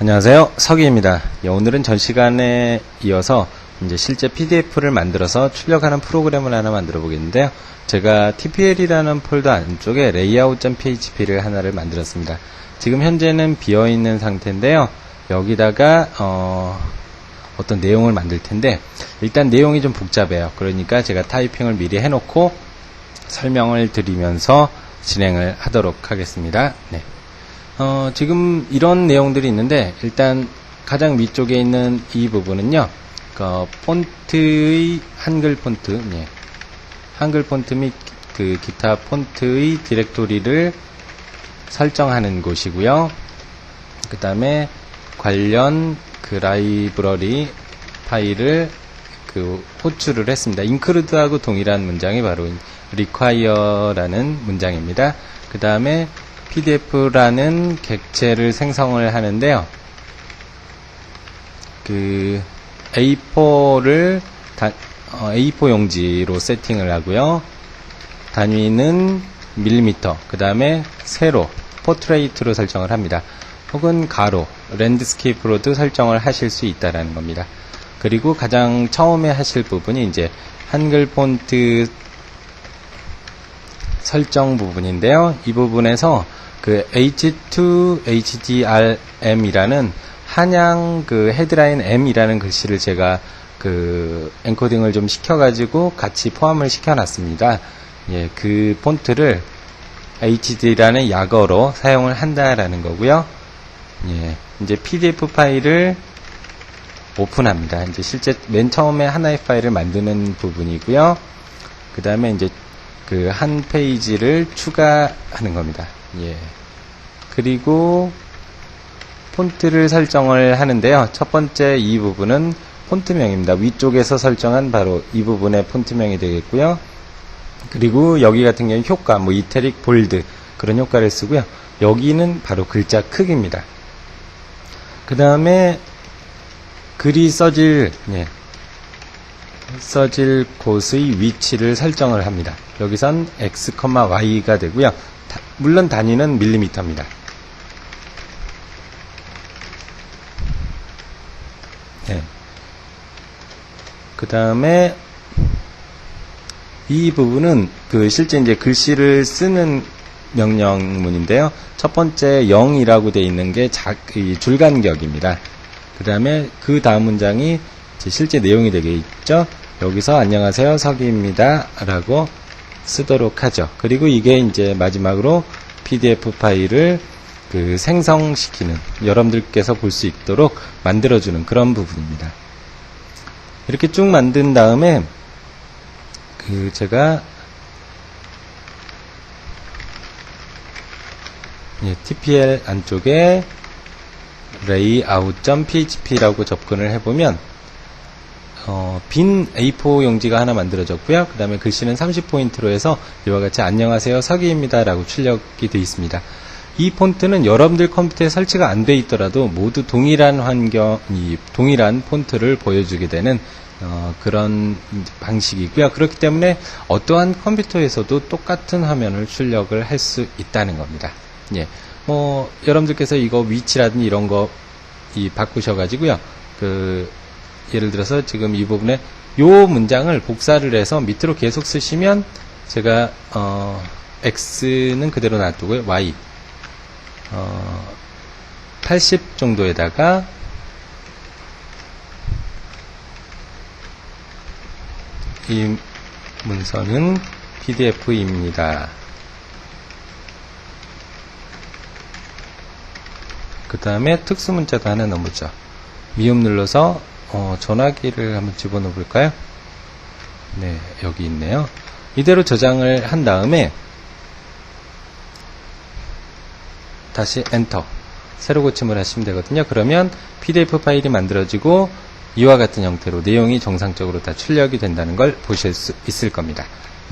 안녕하세요. 서기입니다. 예, 오늘은 전 시간에 이어서 이제 실제 PDF를 만들어서 출력하는 프로그램을 하나 만들어 보겠는데요. 제가 TPL이라는 폴더 안쪽에 layout.php를 하나를 만들었습니다. 지금 현재는 비어 있는 상태인데요. 여기다가 어, 어떤 내용을 만들 텐데 일단 내용이 좀 복잡해요. 그러니까 제가 타이핑을 미리 해놓고 설명을 드리면서 진행을 하도록 하겠습니다. 네. 어, 지금 이런 내용들이 있는데 일단 가장 위쪽에 있는 이 부분은요. 그 폰트의 한글 폰트, 예. 한글 폰트 및 그 기타 폰트의 디렉토리를 설정하는 곳이고요. 그 다음에 관련 그 라이브러리 파일을 그 호출을 했습니다. include하고 동일한 문장이 바로 require라는 문장입니다. 그 다음에 pdf라는 객체를 생성을 하는데요. 그 A4를 어, A4 용지로 세팅을 하고요. 단위는 밀리미터, 그 다음에 세로, 포트레이트로 설정을 합니다. 혹은 가로, 랜드스케이프로도 설정을 하실 수 있다라는 겁니다. 그리고 가장 처음에 하실 부분이 이제 한글 폰트 설정 부분인데요. 이 부분에서 그 H2 HDRM이라는 한양 그 헤드라인 M이라는 글씨를 제가 그 엔코딩을 좀 시켜가지고 같이 포함을 시켜놨습니다. 예, 그 폰트를 HD라는 약어로 사용을 한다라는 거고요. 예, 이제 PDF 파일을 오픈합니다. 이제 실제 맨 처음에 하나의 파일을 만드는 부분이고요. 그 다음에 이제 그 한 페이지를 추가하는 겁니다. 예. 그리고 폰트를 설정을 하는데요. 첫 번째 이 부분은 폰트명입니다. 위쪽에서 설정한 바로 이 부분의 폰트명이 되겠고요. 그리고 여기 같은 경우는 효과, 뭐 이태릭, 볼드 그런 효과를 쓰고요. 여기는 바로 글자 크기입니다. 그 다음에 글이 써질 예, 써질 곳의 위치를 설정을 합니다. 여기선 x, y가 되고요. 다- 물론 단위는 밀리미터입니다. 네. 그 다음에 이 부분은 그 실제 이제 글씨를 쓰는 명령문인데요. 첫 번째 0이라고 되어 있는 게 자, 이 줄간격입니다. 그 다음에 그 다음 문장이 실제 내용이 되겠죠. 여기서 안녕하세요 서기입니다 라고 쓰도록 하죠. 그리고 이게 이제 마지막으로 PDF 파일을 그 생성시키는 여러분들께서 볼 수 있도록 만들어주는 그런 부분입니다. 이렇게 쭉 만든 다음에 그 제가 예, TPL 안쪽에 layout.php라고 접근을 해보면 어, 빈 A4 용지가 하나 만들어졌고요. 그 다음에 글씨는 30포인트로 해서 이와 같이 안녕하세요 서기입니다 라고 출력이 되어 있습니다. 이 폰트는 여러분들 컴퓨터에 설치가 안 돼 있더라도 모두 동일한 환경, 이 동일한 폰트를 보여주게 되는 어, 그런 방식이고요. 그렇기 때문에 어떠한 컴퓨터에서도 똑같은 화면을 출력을 할 수 있다는 겁니다. 예. 뭐, 여러분들께서 이거 위치라든지 이런 거, 이, 바꾸셔 가지고요. 그, 예를 들어서 지금 이 부분에 요 문장을 복사를 해서 밑으로 계속 쓰시면 제가, 어, X는 그대로 놔두고요. Y. 어, 80 정도에다가 이 문서는 PDF입니다. 그 다음에 특수 문자도 하나 넣어보죠. 미음 눌러서 어, 전화기를 한번 집어넣어 볼까요? 네, 여기 있네요. 이대로 저장을 한 다음에 다시 엔터 새로 고침을 하시면 되거든요. 그러면 PDF 파일이 만들어지고 이와 같은 형태로 내용이 정상적으로 다 출력이 된다는 걸 보실 수 있을 겁니다.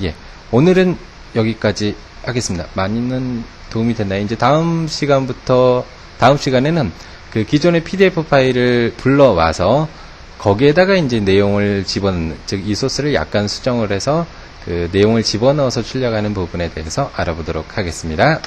예. 오늘은 여기까지 하겠습니다. 많이는 도움이 됐나요? 이제 다음 시간부터, 다음 시간에는 그 기존의 PDF 파일을 불러와서 거기에다가 이제 내용을 집어넣는, 즉 이 소스를 약간 수정을 해서 그 내용을 집어넣어서 출력하는 부분에 대해서 알아보도록 하겠습니다.